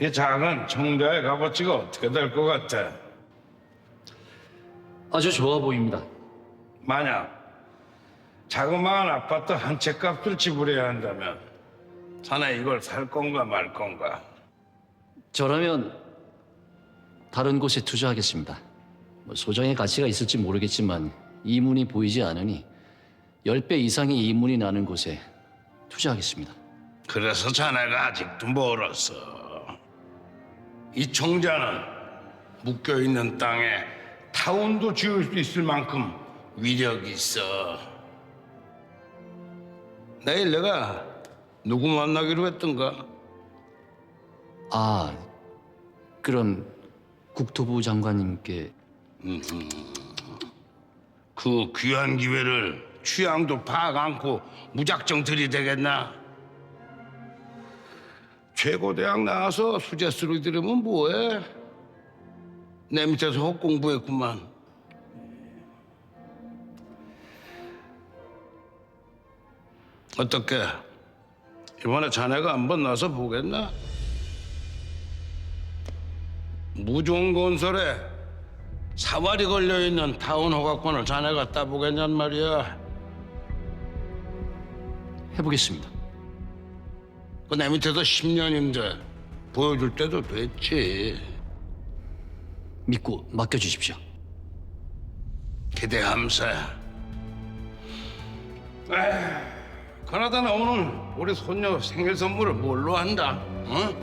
이 작은 청자의 값어치가 어떻게 될 것 같아? 아주 좋아 보입니다. 만약 자그마한 아파트 한 채 값을 지불해야 한다면 자네 이걸 살 건가 말 건가? 저라면 다른 곳에 투자하겠습니다. 뭐 소장의 가치가 있을지 모르겠지만 이문이 보이지 않으니 10배 이상의 이문이 나는 곳에 투자하겠습니다. 그래서 자네가 아직도 멀었어. 이 청자는 묶여 있는 땅에 타운도 지을 수 있을 만큼 위력이 있어. 내일 내가 누구 만나기로 했던가? 아, 그럼 국토부 장관님께 그 귀한 기회를 취향도 파악 않고 무작정 들이대겠나? 최고 대학 나와서 수제 소리 들으면 뭐해? 내 밑에서 헛공부했구만. 어떻게? 이번에 자네가 한번 나서 보겠나? 무종건설에 사활이 걸려있는 타운 허가권을 자네가 따보겠냔 말이야. 해보겠습니다. 그 내 밑에서 10년인데 보여줄 때도 됐지. 믿고 맡겨주십시오. 기대함세. 그나저나 오늘 우리 손녀 생일 선물을 뭘로 한다? 응?